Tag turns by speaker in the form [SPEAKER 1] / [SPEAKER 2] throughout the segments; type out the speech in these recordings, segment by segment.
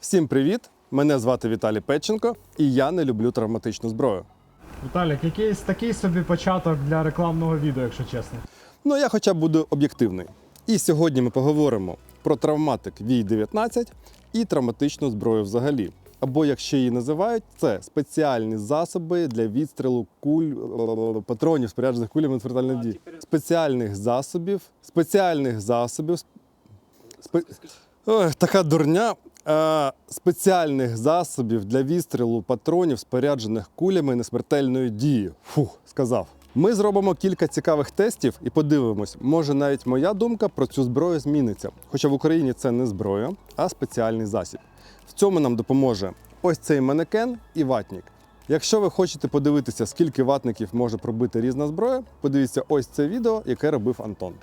[SPEAKER 1] Всім привіт! Мене звати Віталій Петченко, і я не люблю травматичну зброю.
[SPEAKER 2] Віталік, якийсь такий собі початок для рекламного відео, якщо чесно.
[SPEAKER 1] Ну я хоча б буду об'єктивний. І сьогодні ми поговоримо про травматик VI-19 і травматичну зброю взагалі. Або як ще її називають, це спеціальні засоби для відстрілу куль е, патронів, споряджених кулями інфернальної дії. Спеціальних засобів, спеціальних засобів. Спе... Ой, така дурня. Е, спеціальних засобів для відстрілу патронів, споряджених кулями несмертельної дії. Фух, сказав. Ми зробимо кілька цікавих тестів і подивимось, може навіть моя думка про цю зброю зміниться. Хоча в Україні це не зброя, а спеціальний засіб. В цьому нам допоможе ось цей манекен і ватник. Якщо ви хочете подивитися, скільки ватників може пробити різна зброя, подивіться ось це відео, яке робив Антон.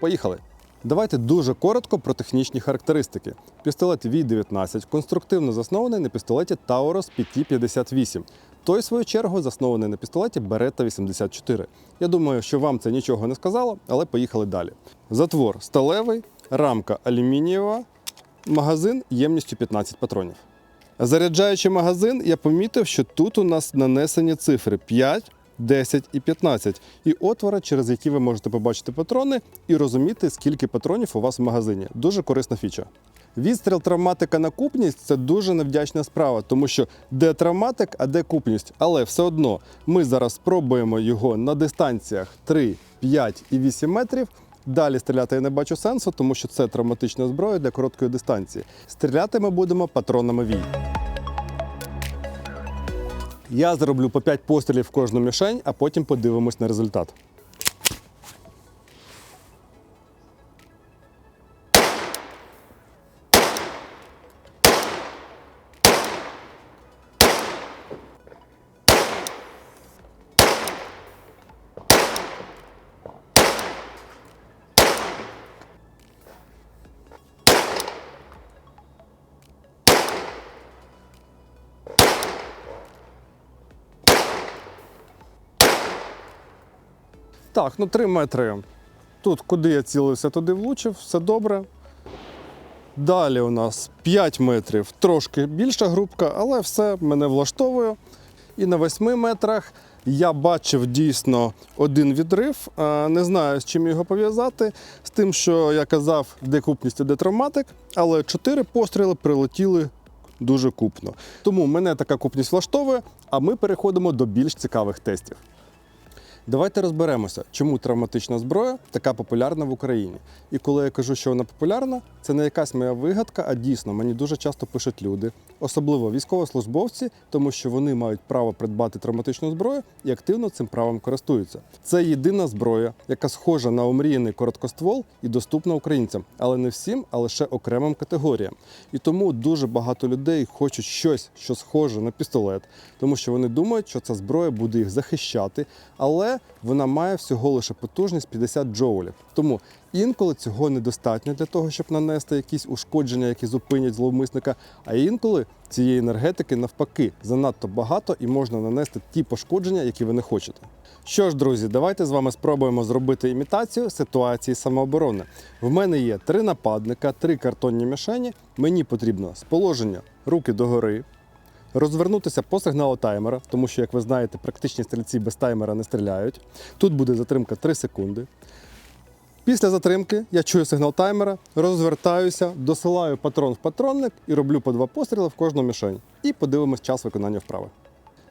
[SPEAKER 1] Поїхали. Давайте дуже коротко про технічні характеристики. Пістолет V19 конструктивно заснований на пістолеті Taurus PT58. Той, в свою чергу, заснований на пістолеті Beretta 84. Я думаю, що вам це нічого не сказало, але поїхали далі. Затвор сталевий, рамка алюмінієва, магазин ємністю 15 патронів. Заряджаючи магазин, я помітив, що тут у нас нанесені цифри 5, 10 і 15, і отвори, через які ви можете побачити патрони і розуміти, скільки патронів у вас в магазині. Дуже корисна фіча. Відстріл травматика на купність це дуже невдячна справа, тому що де травматик, а де купність. Але все одно ми зараз спробуємо його на дистанціях 3, 5 і 8 метрів. Далі стріляти я не бачу сенсу, тому що це травматична зброя для короткої дистанції. Стріляти ми будемо патронами вій. Я зроблю по 5 пострілів в кожну мішень, а потім подивимось на результат. Так, ну 3 метри. Тут, куди я цілився, туди влучив, все добре. Далі у нас 5 метрів, трошки більша групка, але все мене влаштовує. І на 8 метрах я бачив дійсно один відрив. Не знаю, з чим його пов'язати. З тим, що я казав, де купність, де травматик, але 4 постріли прилетіли дуже купно. Тому мене така купність влаштовує, а ми переходимо до більш цікавих тестів. Давайте розберемося, чому травматична зброя така популярна в Україні. І коли я кажу, що вона популярна, це не якась моя вигадка, а дійсно мені дуже часто пишуть люди, особливо військовослужбовці, тому що вони мають право придбати травматичну зброю і активно цим правом користуються. Це єдина зброя, яка схожа на омріяний короткоствол і доступна українцям, але не всім, а лише окремим категоріям. І тому дуже багато людей хочуть щось, що схоже на пістолет, тому що вони думають, що ця зброя буде їх захищати, але вона має всього лише потужність 50 джоулів. Тому інколи цього недостатньо для того, щоб нанести якісь ушкодження, які зупинять зловмисника. А інколи цієї енергетики навпаки занадто багато і можна нанести ті пошкодження, які ви не хочете. Що ж, друзі, давайте з вами спробуємо зробити імітацію ситуації самооборони. В мене є три нападника, три картонні мішені. Мені потрібно з положення руки догори, розвернутися по сигналу таймера, тому що, як ви знаєте, практичні стрільці без таймера не стріляють. Тут буде затримка 3 секунди. Після затримки я чую сигнал таймера, розвертаюся, досилаю патрон в патронник і роблю по два постріли в кожну мішень. І подивимось час виконання вправи.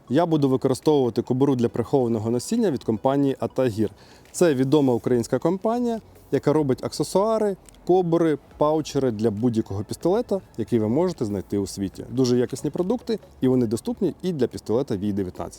[SPEAKER 1] Я буду використовувати кобуру для прихованого носіння від компанії Атагір. Це відома українська компанія, яка робить аксесуари, кобури, паучери для будь-якого пістолета, який ви можете знайти у світі. Дуже якісні продукти, і вони доступні і для пістолета VI-19.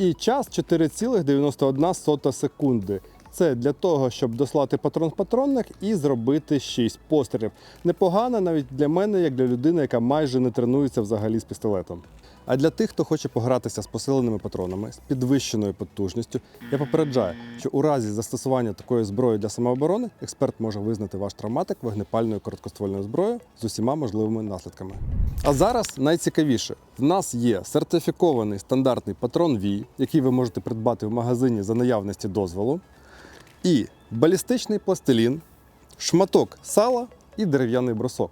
[SPEAKER 1] І час 4,91 секунди. Це для того, щоб дослати патрон в патронник і зробити 6 пострілів. Непогано навіть для мене, як для людини, яка майже не тренується взагалі з пістолетом. А для тих, хто хоче погратися з посиленими патронами з підвищеною потужністю, я попереджаю, що у разі застосування такої зброї для самооборони експерт може визнати ваш травматик вогнепальною короткоствольною зброєю з усіма можливими наслідками. А зараз найцікавіше: в нас є сертифікований стандартний патрон Вій, який ви можете придбати в магазині за наявності дозволу, і балістичний пластилін, шматок сала і дерев'яний брусок.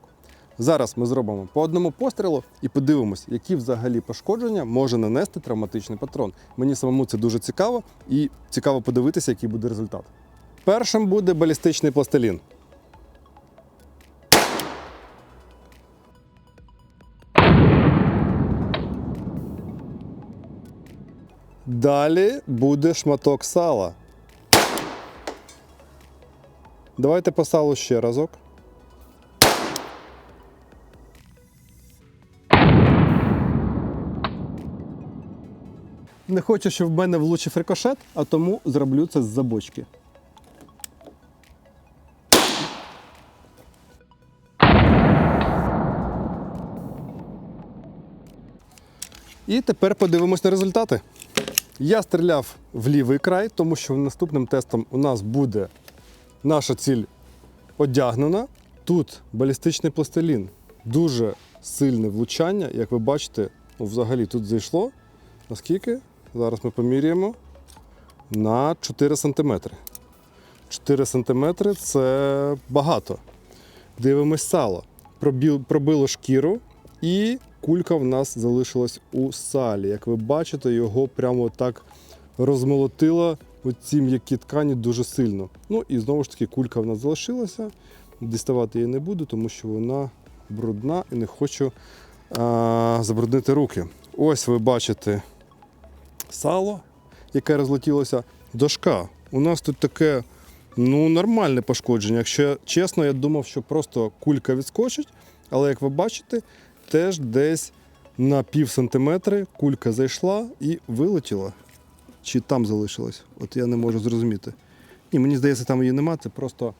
[SPEAKER 1] Зараз ми зробимо по одному пострілу і подивимось, які взагалі пошкодження може нанести травматичний патрон. Мені самому це дуже цікаво і цікаво подивитися, який буде результат. Першим буде балістичний пластилін. Далі буде шматок сала. Давайте по салу ще разок. Не хочу, щоб в мене влучив рикошет, а тому зроблю це з забочки. І тепер подивимось на результати. Я стріляв в лівий край, тому що наступним тестом у нас буде наша ціль одягнена. Тут балістичний пластилін. Дуже сильне влучання. Як ви бачите, ну, взагалі тут зайшло. Наскільки? Зараз ми поміряємо. На 4 см. 4 см це багато. Дивимось сало. Пробило шкіру, і кулька в нас залишилась у салі. Як ви бачите, його прямо так розмолотило ці м'які ткані дуже сильно. Ну і знову ж таки кулька в нас залишилася. Діставати її не буду, тому що вона брудна і не хочу а, забруднити руки. Ось ви бачите сало, яке розлетілося. Дошка. У нас тут таке ну, нормальне пошкодження. Якщо чесно, я думав, що просто кулька відскочить, але як ви бачите, теж десь на пів сантиметри кулька зайшла і вилетіла. Чи там залишилась? От я не можу зрозуміти. Ні, мені здається, там її нема, це просто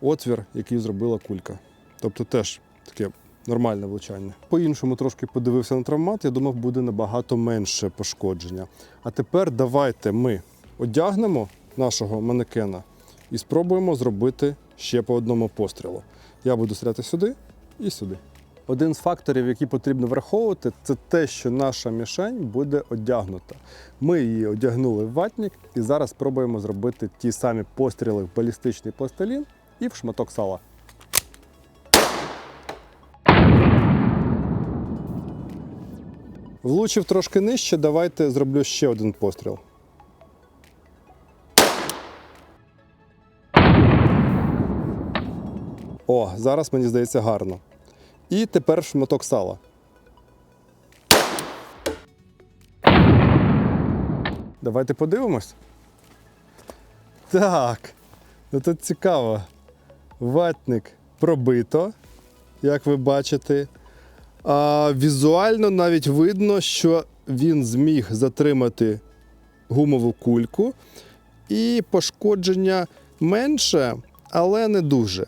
[SPEAKER 1] отвір, який зробила кулька. Тобто теж таке нормальне влучання. По-іншому трошки подивився на травмат, я думав, буде набагато менше пошкодження. А тепер давайте ми одягнемо нашого манекена і спробуємо зробити ще по одному пострілу. Я буду стріляти сюди і сюди. Один з факторів, який потрібно враховувати, це те, що наша мішень буде одягнута. Ми її одягнули в ватник і зараз спробуємо зробити ті самі постріли в балістичний пластилін і в шматок сала. Влучив трошки нижче, давайте зроблю ще один постріл. О, зараз мені здається гарно. І тепер шматок сала. Давайте подивимось. Так, ну тут цікаво. Ватник пробито, як ви бачите. А візуально навіть видно, що він зміг затримати гумову кульку. І пошкодження менше, але не дуже.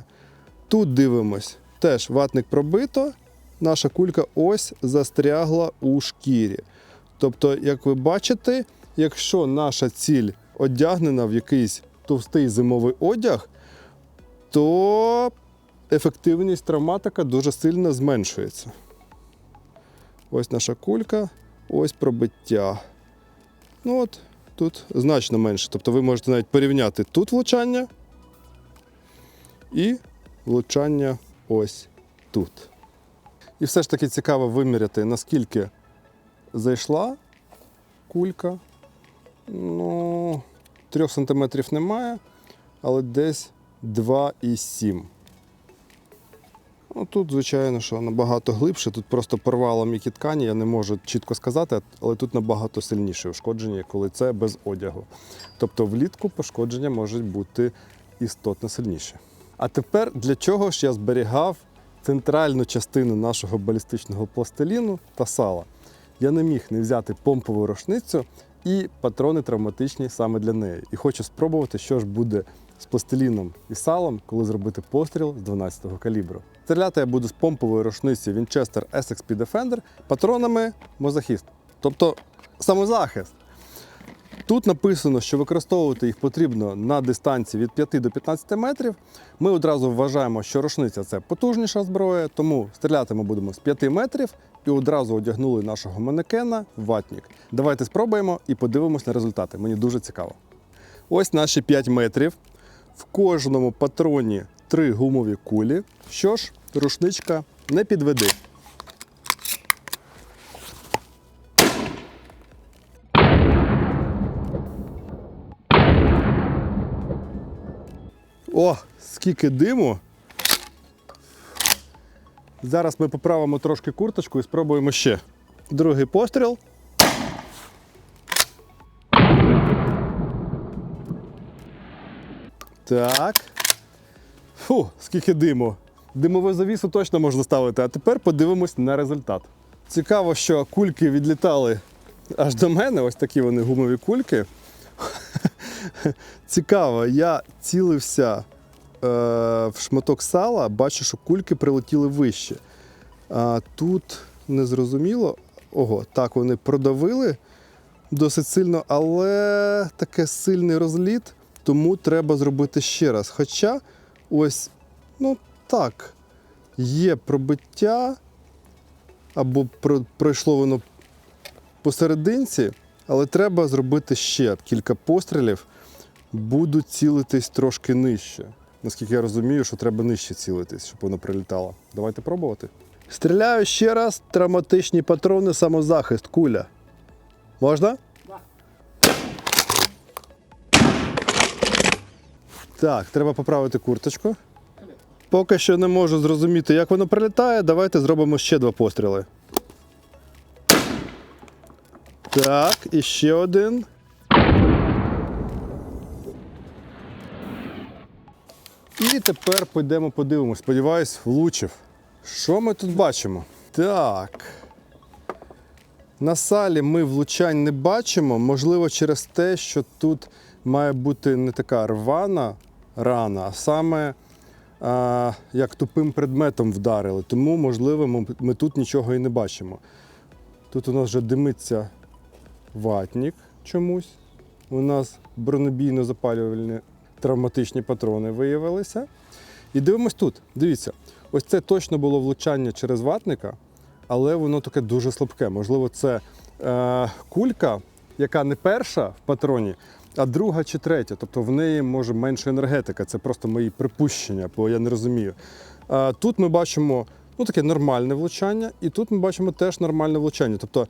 [SPEAKER 1] Тут дивимось, теж ватник пробито, наша кулька ось застрягла у шкірі. Тобто, як ви бачите, якщо наша ціль одягнена в якийсь товстий зимовий одяг, то ефективність травматика дуже сильно зменшується. Ось наша кулька, ось пробиття. Ну от, тут значно менше. Тобто ви можете навіть порівняти тут влучання і влучання ось тут. І все ж таки цікаво виміряти, наскільки зайшла кулька. Ну, 3 см немає, але десь 2,7. Ну, тут, звичайно, що набагато глибше. Тут просто порвало м'які ткані, я не можу чітко сказати, але тут набагато сильніше ушкодження, коли це без одягу. Тобто влітку пошкодження можуть бути істотно сильніші. А тепер для чого ж я зберігав центральну частину нашого балістичного пластиліну та сала? Я не міг не взяти помпову рушницю і патрони травматичні саме для неї. І хочу спробувати, що ж буде з пластиліном і салом, коли зробити постріл з 12-го калібру. Стріляти я буду з помпової рушниці Winchester SXP Defender патронами Мозахіст, тобто самозахист. Тут написано, що використовувати їх потрібно на дистанції від 5 до 15 метрів. Ми одразу вважаємо, що рушниця це потужніша зброя, тому стріляти ми будемо з 5 метрів і одразу одягнули нашого манекена в ватник. Давайте спробуємо і подивимось на результати. Мені дуже цікаво. Ось наші 5 метрів. В кожному патроні 3 гумові кулі. Що ж, рушничка не підведи. О, скільки диму. Зараз ми поправимо трошки курточку і спробуємо ще. Другий постріл. Так. Фу, скільки диму. Димову завісу точно можна ставити, а тепер подивимось на результат. Цікаво, що кульки відлітали аж до мене, ось такі вони гумові кульки. Цікаво, я цілився е, в шматок сала, бачу, що кульки прилетіли вище. А тут незрозуміло. Ого, так вони продавили досить сильно, але таке сильний розліт, тому треба зробити ще раз. Хоча ось, ну так, є пробиття, або пройшло воно посерединці, але треба зробити ще кілька пострілів. Буду цілитись трошки нижче. Наскільки я розумію, що треба нижче цілитись, щоб воно прилітало. Давайте пробувати. Стріляю ще раз травматичні патрони, самозахист, куля. Можна? Так, треба поправити курточку. Поки що не можу зрозуміти, як воно прилітає. Давайте зробимо ще два постріли. Так, і ще один. І тепер підемо подивимось. Сподіваюсь, влучив. Що ми тут бачимо? Так. На салі ми влучань не бачимо, можливо, через те, що тут має бути не така рвана рана, а саме а, як тупим предметом вдарили. Тому, можливо, ми, ми тут нічого і не бачимо. Тут у нас вже димиться ватник чомусь. У нас бронебійно-запалювальні травматичні патрони виявилися. І дивимось тут. Дивіться, ось це точно було влучання через ватника, але воно таке дуже слабке. Можливо, це е, кулька, яка не перша в патроні, а друга чи третя. Тобто в неї може менше енергетика. Це просто мої припущення, бо я не розумію. Тут ми бачимо ну, таке нормальне влучання, і тут ми бачимо теж нормальне влучання. Тобто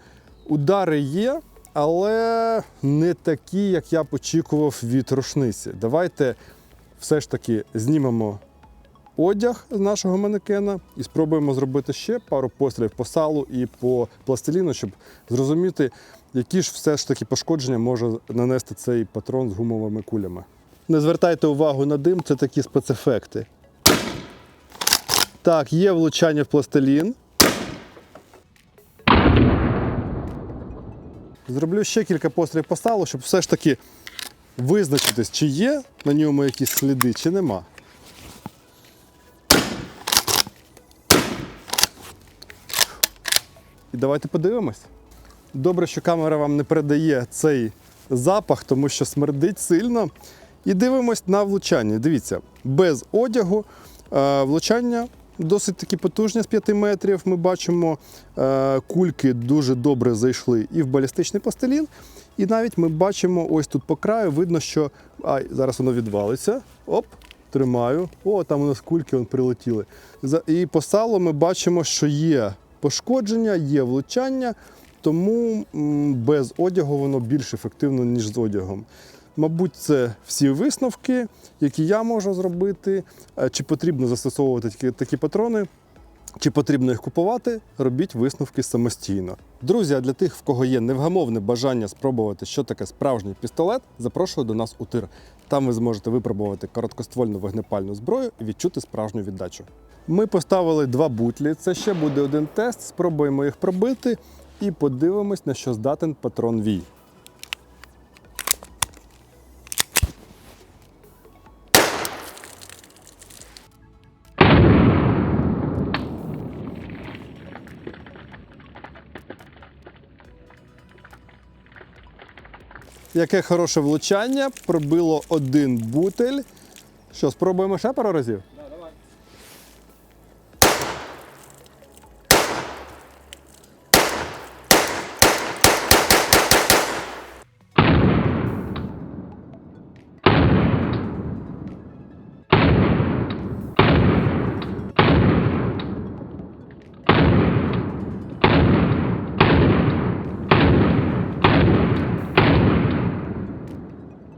[SPEAKER 1] удари є, але не такі, як я б очікував від рушниці. Давайте все ж таки знімемо одяг з нашого манекена і спробуємо зробити ще пару пострілів по салу і по пластиліну, щоб зрозуміти, які ж все ж таки пошкодження може нанести цей патрон з гумовими кулями. Не звертайте увагу на дим, це такі спецефекти. Так, є влучання в пластилін. Зроблю ще кілька пострілів по салу, щоб все ж таки визначитись, чи є на ньому якісь сліди, чи нема. І давайте подивимось. Добре, що камера вам не передає цей запах, тому що смердить сильно. І дивимось на влучання. Дивіться, без одягу е, влучання досить таки потужні з 5 метрів. Ми бачимо, е, кульки дуже добре зайшли і в балістичний пластилін. І навіть ми бачимо ось тут по краю, видно, що ай, зараз воно відвалиться. Оп, тримаю. О, там у нас кульки вон, прилетіли. І по салу ми бачимо, що є пошкодження, є влучання, тому без одягу воно більш ефективно, ніж з одягом. Мабуть, це всі висновки, які я можу зробити. Е, Чи потрібно застосовувати такі, такі патрони, чи потрібно їх купувати, робіть висновки самостійно. Друзі, а для тих, в кого є невгамовне бажання спробувати, що таке справжній пістолет, запрошую до нас у тир. Там ви зможете випробувати короткоствольну вогнепальну зброю і відчути справжню віддачу. Ми поставили два бутлі. Це ще буде один тест. Спробуємо їх пробити і подивимось, на що здатен патрон Вій. Яке хороше влучання пробило один бутель. Що, спробуємо ще пару разів?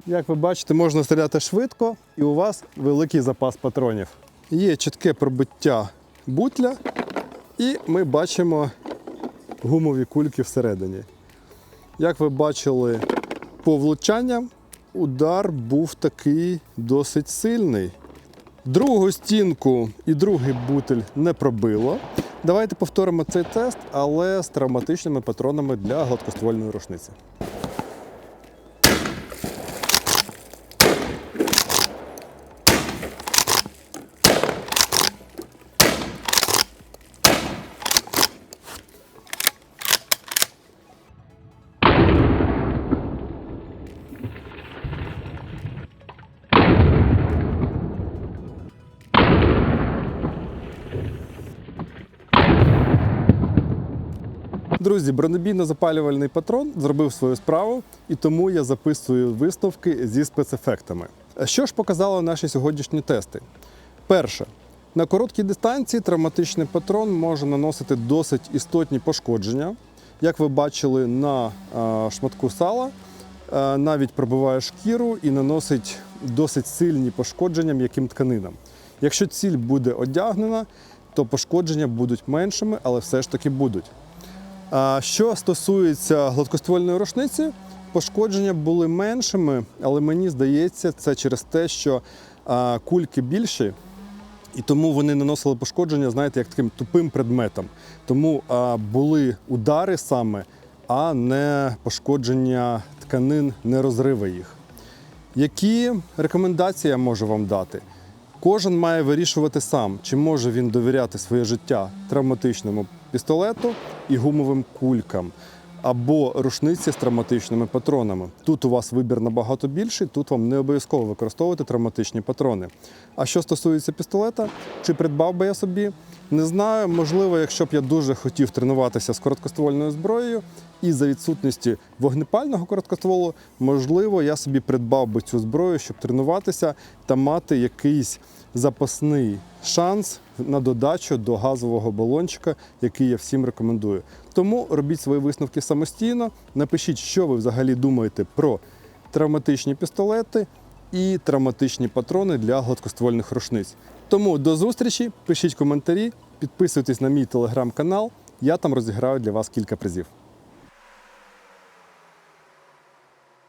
[SPEAKER 1] Як ви бачите, можна стріляти швидко і у вас великий запас патронів. Є чітке пробиття бутля, і ми бачимо гумові кульки всередині. Як ви бачили по влучанням, удар був такий досить сильний. Другу стінку і другий бутель не пробило. Давайте повторимо цей тест, але з травматичними патронами для гладкоствольної рушниці. Друзі, бронебійно-запалювальний патрон зробив свою справу, і тому я записую висновки зі спецефектами. Що ж показали наші сьогоднішні тести? Перше, на короткій дистанції травматичний патрон може наносити досить істотні пошкодження. Як ви бачили на шматку сала, навіть пробиває шкіру і наносить досить сильні пошкодження м'яким тканинам. Якщо ціль буде одягнена, то пошкодження будуть меншими, але все ж таки будуть. Що стосується гладкоствольної рушниці, пошкодження були меншими, але мені здається, це через те, що кульки більші, і тому вони наносили пошкодження, знаєте, як таким тупим предметом. Тому були удари саме, а не пошкодження тканин, не розриви їх. Які рекомендації я можу вам дати? Кожен має вирішувати сам, чи може він довіряти своє життя травматичному пістолету і гумовим кулькам, або рушниці з травматичними патронами. Тут у вас вибір набагато більший, тут вам не обов'язково використовувати травматичні патрони. А що стосується пістолета, чи придбав би я собі? Не знаю. Можливо, якщо б я дуже хотів тренуватися з короткоствольною зброєю, і за відсутності вогнепального короткостволу, можливо, я собі придбав би цю зброю, щоб тренуватися та мати якийсь запасний шанс на додачу до газового балончика, який я всім рекомендую. Тому робіть свої висновки самостійно. Напишіть, що ви взагалі думаєте про травматичні пістолети і травматичні патрони для гладкоствольних рушниць. Тому до зустрічі, пишіть коментарі, підписуйтесь на мій телеграм-канал. Я там розіграю для вас кілька призів.